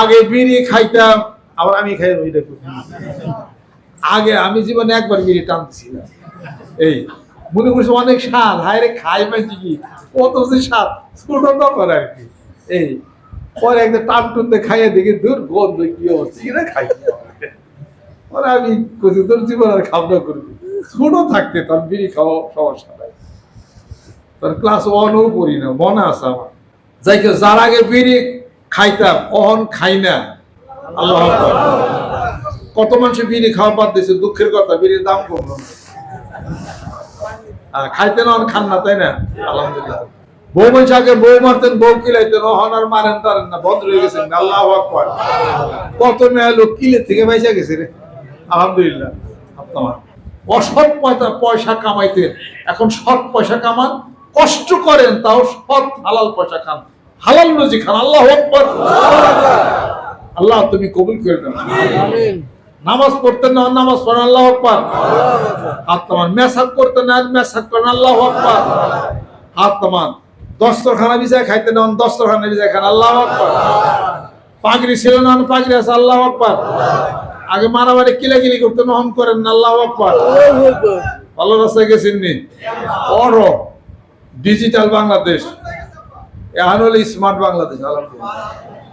আগে বিড়ি খাইতাম, আবার আমি খাই ওই দেখো। আগে আমি জীবনে একবার বিড়ি টানছি না এই, মনে করছি অনেক স্বাদ। হায় রে খাই পাইছি কি? কত যে স্বাদ। ছোট ব্যাপার আর কি। এই, পরে একদম টান টুনতে খাইয়ে দেখি, দূর গন্ধ, কি হচ্ছে কিনা খাই? পরে আমি কচি তোর জীবন আর খাবনা করবি ছোট থাকতে তার বিড়ি খাওয়া সমস্যা নাই। তার ক্লাস ওয়ানও পড়ি না মনে আছে আমার। যাই যার আগে বিড়ি খাইতাম, অহন খাই না। আল্লাহ। কত মানুষ বিড়ি খাওয়া বাদ দিয়েছে দুঃখের কথা, বিড়ির দাম কমলো খাইতেন অন খান না, তাই না? আলহামদুলিল্লাহ। বউ মানুষ আগে, বউ মারতেন, বউ কিলাইতেন, অহন আর মারেন, তারেন না, বন্ধ হয়ে গেছেন আল্লাহ কত মেয়ে লোক কিলে থেকে বাইসা গেছে রে। আলহামদুলিল্লাহ, আপনার। অসৎ পয়সা পয়সা কামাইতেন এখন সৎ পয়সা কামান, কষ্ট করেন, তাও সৎ হালাল পয়সা খান। হালাল রুজি খান আল্লাহ আল্লাহ তুমি কবুল করে নামাজ পড়তেন না নামাজ পড়েন আল্লাহ আকবার। হাত তামান মেসাক করতেন না মেসাক করেন আল্লাহ আকবার। হাত তামান দস্তরখানা বিছায় খাইতেন না দস্তরখানা বিছায় খান আল্লাহ আকবার। পাগড়ি ছিল না পাগড়ি আছে আল্লাহ আকবার। আগে মারামারি কিলাকিলি করতেন হম করেন না আল্লাহ আকবার। আল্লাহ রাস্তায় গেছেন নি? Or digital Bangladesh. এখন হলো স্মার্ট বাংলাদেশ আলহামদুলিল্লাহ।